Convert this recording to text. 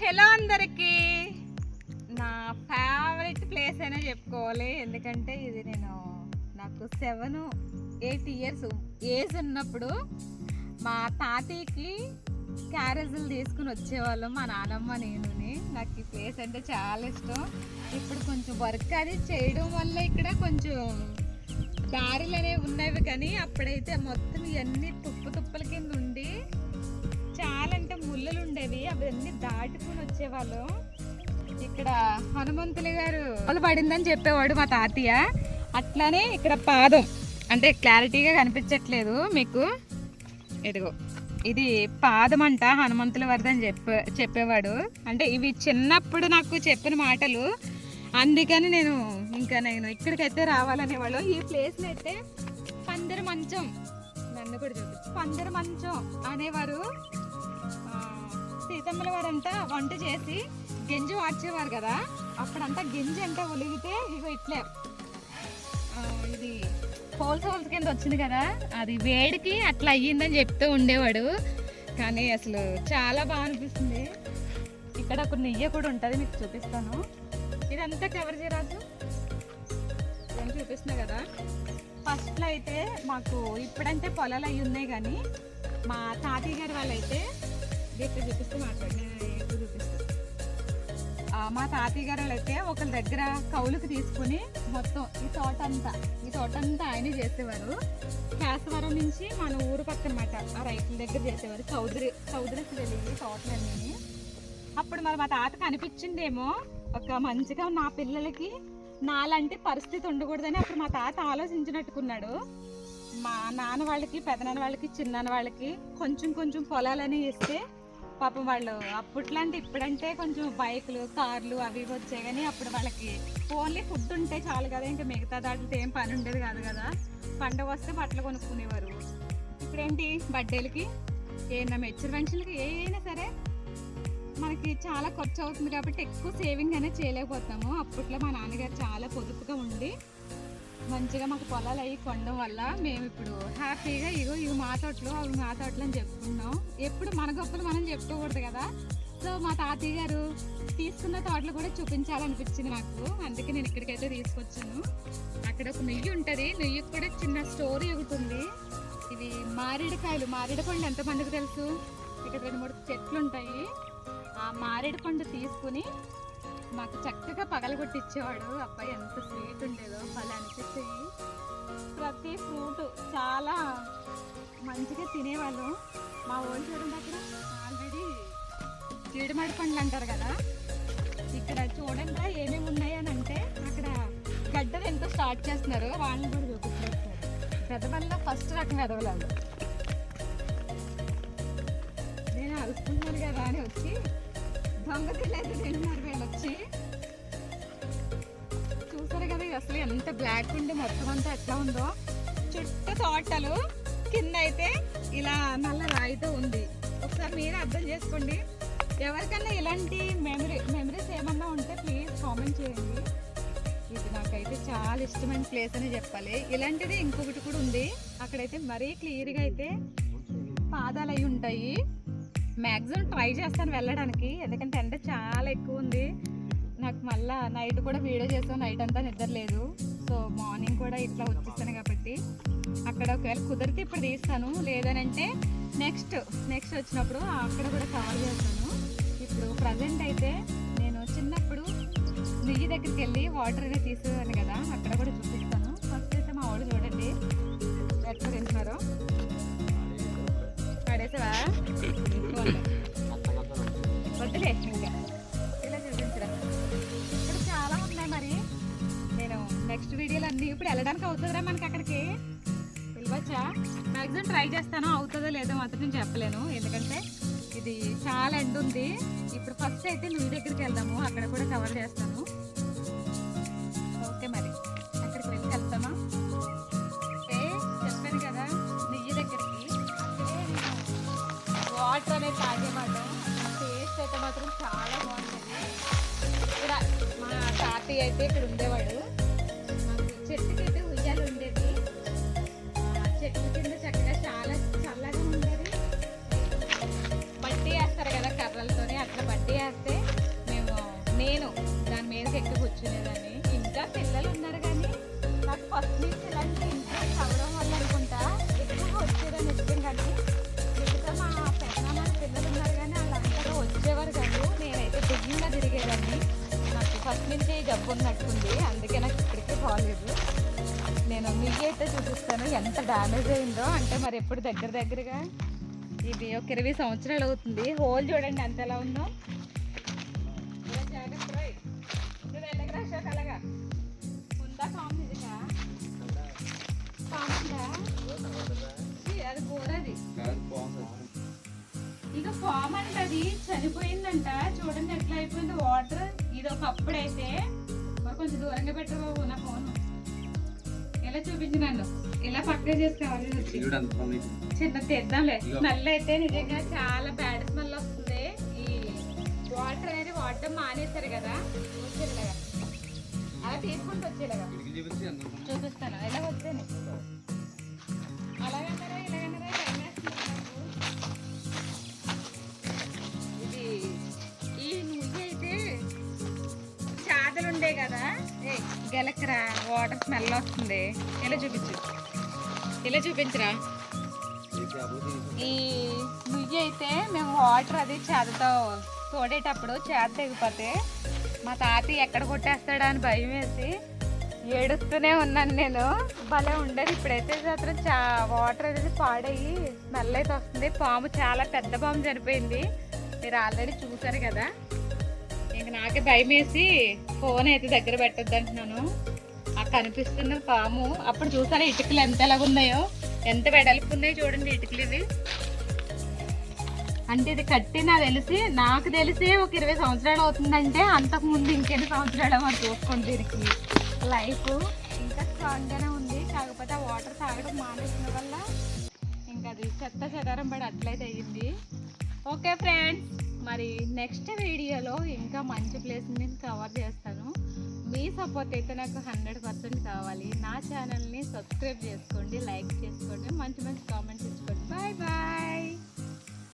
Hello అందరికి. నా favourite place అయినా చెప్పుకోవాలి. ఎందుకంటే ఇది నేను నాకు సెవెన్ ఎయిట్ ఇయర్స్ ఏజ్ ఉన్నప్పుడు మా తాతయ్యకి క్యారేజీలు తీసుకుని వచ్చేవాళ్ళం మా నానమ్మ నేనుని. నాకు ఈ ప్లేస్ అంటే చాలా ఇష్టం. ఇప్పుడు కొంచెం వర్క్ అది చేయడం వల్ల ఇక్కడ కొంచెం దారిలు అనేవి ఉన్నవి కానీ అప్పుడైతే మొత్తం ఇవన్నీ తుప్పు తుప్పల కింద ఉండేవి అవన్నీ దాటుకుని వచ్చేవాళ్ళు. ఇక్కడ హనుమంతులు గారు వాళ్ళు పడిందని చెప్పేవాడు మా తాతయ్య. అట్లానే ఇక్కడ పాదం అంటే క్లారిటీగా కనిపించట్లేదు మీకు. ఇదిగో ఇది పాదం అంట హనుమంతుల వరదని చెప్పే చెప్పేవాడు. అంటే ఇవి చిన్నప్పుడు నాకు చెప్పిన మాటలు. అందుకని నేను ఇంకా నేను ఇక్కడికైతే రావాలనేవాళ్ళు. ఈ ప్లేస్లో అయితే పందిరి మంచం నన్ను కూడా చూపించు పందిరి మంచం అనేవారు. సీతమ్మల వారంట వంట చేసి గింజ వాడ్చేవారు కదా అప్పుడంతా గింజ అంతా ఒలిగితే ఇగో ఇట్లే. ఇది హోల్స్ హోల్స్ కింద వచ్చింది కదా అది వేడికి అట్లా అయ్యిందని చెప్తూ ఉండేవాడు. కానీ అసలు చాలా బాగా అనిపిస్తుంది. ఇక్కడ ఒక నెయ్యి కూడా ఉంటుంది మీకు చూపిస్తాను. ఇదంతా కవర్ చేయరాదు ఇవన్నీ చూపిస్తున్నా కదా. ఫస్ట్లో అయితే మాకు ఇప్పుడంటే పొలాలు అవి ఉన్నాయి కానీ మా తాతయ్య గారి వాళ్ళైతే ఇక్కడ చూపిస్తూ మాట్లాడిన ఎక్కువ మా తాతయ్య గారు అయితే ఒకరి దగ్గర కౌలుకి తీసుకుని మొత్తం ఈ తోట అంతా ఈ తోట అంతా ఆయనే చేసేవారు. కేసవరం నుంచి మన ఊరు పక్కనమాట ఆ రైతుల దగ్గర చేసేవారు. చౌదరి చౌదరికి వెళ్ళి తోటలన్నీ. అప్పుడు మరి మా తాతకు అనిపించిందేమో ఒక మంచిగా నా పిల్లలకి నాలాంటి పరిస్థితి ఉండకూడదని అప్పుడు మా తాత ఆలోచించినట్టుకున్నాడు. మా నాన్న వాళ్ళకి పెదనాన్న వాళ్ళకి చిన్నాన్న వాళ్ళకి కొంచెం కొంచెం పొలాలని ఇస్తే పాపం వాళ్ళు అప్పట్లాంటి ఇప్పుడంటే కొంచెం బైకులు కార్లు అవి ఇవి వచ్చాయి కానీ అప్పుడు వాళ్ళకి ఓన్లీ ఫుడ్ ఉంటే చాలు కదా. ఇంకా మిగతా దాటితే ఏం పని ఉండేది కాదు కదా. పండగ వస్తే బట్టలు కొనుక్కునేవారు. ఇప్పుడేంటి? బర్త్డేలకి ఏమైనా మెచ్యూర్ ఫంక్షన్లకి ఏదైనా సరే మనకి చాలా ఖర్చు అవుతుంది కాబట్టి ఎక్కువ సేవింగ్ అనేది చేయలేకపోతున్నాము. అప్పట్లో మా నాన్నగారు చాలా పొదుపుగా ఉండి మంచిగా మాకు పొలాలు అవి కొనడం వల్ల మేము ఇప్పుడు హ్యాపీగా ఇగో ఇవి మా తోటలు అవి మా తోటలు అని చెప్పుకున్నాం. ఎప్పుడు మన గొప్పలు మనం చెప్పుకోకూడదు కదా. సో మా తాతయ్య గారు తీసుకున్న తోటలు కూడా చూపించాలనిపించింది నాకు. అందుకే నేను ఇక్కడికైతే తీసుకొచ్చాను. అక్కడ ఒక నెయ్యి ఉంటుంది. నెయ్యికి కూడా చిన్న స్టోరీ ఒకటి ఉంది. ఇవి మారేడుకాయలు. మారేడు పండు ఎంతమందికి తెలుసు? ఇక్కడ రెండు మూడు చెట్లు ఉంటాయి. ఆ మారేడు పండు తీసుకుని మాకు చక్కగా పగలగొట్టించేవాడు. అబ్బాయి ఎంత స్వీట్ ఉండేదో వాళ్ళు అనిపిస్తాయి ప్రతి ఫ్రూట్ చాలా మంచిగా తినేవాళ్ళు. మా ఓన్ చూడండి అక్కడ ఆల్రెడీ జీడిమడి పండ్లు అంటారు కదా. ఇక్కడ చూడండి ఏమేమి ఉన్నాయి అని అంటే అక్కడ గడ్డలు ఎంతో స్టార్ట్ చేస్తున్నారు. వాళ్ళని కూడా చూపిస్తున్నారు పెద్దపల్లిలో ఫస్ట్ రకం ఎదవలాలు నేను అరుస్తున్నాను కదా అని వచ్చి దొంగతిలేదు తింటున్నారు వచ్చి చూసారు కదా అసలు ఎంత బ్లాక్ ఉండి మొత్తం అంతా ఎట్లా ఉందో. చుట్టూ తోటలు కింద అయితే ఇలా నల్ల రాయితో ఉంది. ఒకసారి మీరు అర్థం చేసుకోండి. ఎవరికైనా ఇలాంటి మెమరీ మెమరీస్ ఏమన్నా ఉంటే ప్లీజ్ కామెంట్ చేయండి. ఇది నాకైతే చాలా ఇష్టమైన ప్లేస్ అని చెప్పాలి. ఇలాంటిది ఇంకొకటి కూడా ఉంది. అక్కడైతే మరీ క్లియర్గా అయితే పాదాలు అయి ఉంటాయి. మ్యాక్సిమం ట్రై చేస్తాను వెళ్ళడానికి. ఎందుకంటే ఎండ చాలా ఎక్కువ ఉంది. నాకు మళ్ళా నైట్ కూడా వీడియో చేస్తాను నైట్ అంతా నిద్ర లేదు. సో మార్నింగ్ కూడా ఇట్లా వచ్చేస్తాను కాబట్టి అక్కడ ఒకవేళ కుదిరితే ఇప్పుడు తీస్తాను. లేదనంటే నెక్స్ట్ నెక్స్ట్ వచ్చినప్పుడు అక్కడ కూడా కవర్ చేస్తాను. ఇప్పుడు ప్రజెంట్ అయితే నేను చిన్నప్పుడు నెయ్యి దగ్గరికి వెళ్ళి వాటర్ అనేది తీసేదాన్ని కదా అక్కడ కూడా చూపిస్తాను. ఫస్ట్ అయితే మా వాళ్ళు చూడండి ఎట్లా తింటున్నారో. పడేసావా? వద్దులే ఇలా చూపించరా? ఇక్కడ చాలా ఉన్నాయి మరి నేను నెక్స్ట్ వీడియోలు అన్నీ ఇప్పుడు వెళ్ళడానికి అవుతుందిరా మనకి అక్కడికి వెళ్ళవచ్చా మ్యాక్సిమం ట్రై చేస్తాను అవుతుందో లేదో మాత్రం నేను చెప్పలేను ఎందుకంటే ఇది చాలా ఎండ్ ఉంది ఇప్పుడు ఫస్ట్ అయితే నువ్వు దగ్గరికి వెళ్దాము అక్కడ కూడా కవర్ చేస్తాను ఓకే మరి ఇప్పుడే అయితే మాత్రం చాలా బాగుంటుంది. ఇక్కడ అయితే ఉండేవాడు. చెట్టుకి అయితే ఉండేది. చెట్టు చక్కగా చాలా వేస్తారు కదా అట్లా వేస్తే మేము నేను దాని కూర్చునేదాన్ని. ఇంకా పిల్లలు ఉన్నారు కానీ నాకు ఫస్ట్ నుంచి ఇలాంటి ఇంట్రెస్ట్ అవ్వడం నుంచి అందుకే నాకు ఇప్పటికీ బాగాలేదు నేను మీకు అయితే చూపిస్తాను. ఎంత డ్యామేజ్ అయిందో. అంటే మరి ఎప్పుడు దగ్గర దగ్గరగా? ఇది ఒక ఇరవై సంవత్సరాలు అవుతుంది. హోల్ చూడండి ఎంత ఎలా ఉందో. అలాగా. అది కూరది ఇక ఫామ్ అంటే అది చనిపోయిందంట. చూడండి ఎట్లా అయిపోయింది. వాటర్ ఇది ఒకప్పుడైతే కొంచెం దూరంగా పెట్టరు బాబు నా ఫోన్ ఇలా చూపించి నన్ను? ఇలా పక్క చేసి కావాలి వచ్చి? చిన్న తెద్దాంలే. స్మెల్ అయితే నిజంగా చాలా బ్యాడ్ స్మెల్ వస్తుంది. ఈ వాటర్ అనేది వాడటం మానేశారు కదా? వచ్చేలాగా అలా తీసుకుంటూ వచ్చేలాగా చూపిస్తాను. ఇలా వచ్చాను ఉండే కదా? ఏ గెలకరా వాటర్ స్మెల్ వస్తుంది. ఇలా చూపించు. ఇలా చూపించరా. ఈ నుయ్యి అయితే మేము వాటర్ అది చేతతో తోడేటప్పుడు చేత తెగిపోతే మా తాతయ్య ఎక్కడ కొట్టేస్తాడా అని భయం వేసి ఏడుస్తూనే ఉన్నాను నేను. భలే ఉండేది ఇప్పుడైతే మాత్రం చా వాటర్ అనేది పాడయ్యి స్మెల్ అయితే వస్తుంది. పాము చాలా పెద్ద పాము చనిపోయింది. మీరు ఆల్రెడీ చూసారు కదా? ఇంక నాకే భయం వేసి ఫోన్ అయితే దగ్గర పెట్టద్దు అంటున్నాను. ఆ కనిపిస్తున్న పాము అప్పుడు చూసారా ఇటుకలు ఎంత ఎలాగున్నాయో ఎంత వెడల్పు ఉన్నాయో చూడండి ఇటుకలు ఇవి. అంటే ఇది కట్టి నాకు తెలిసి నాకు తెలిసి ఒక ఇరవై సంవత్సరాలు అవుతుందంటే అంతకు ముందు ఇంకెన్ని సంవత్సరాలు మరి చూసుకోండి దీనికి. లైఫ్ ఇంకా స్ట్రాంగ్గానే ఉంది. కాకపోతే ఆ వాటర్ తాగడం మానేసిన వల్ల ఇంకా అది చెత్త చెదారం పడి అట్లయితే అయ్యింది. ఓకే ఫ్రెండ్స్ మరి నెక్స్ట్ వీడియోలో ఇంకా మంచి ప్లేస్ నేను కవర్ చేస్తాను. మీ సపోర్ట్ అయితే నాకు హండ్రెడ్ పర్సెంట్ కావాలి. నా ఛానల్ని సబ్స్క్రైబ్ చేసుకోండి లైక్ చేసుకోండి మంచి మంచి కామెంట్స్ ఇచ్చుకోండి. Bye bye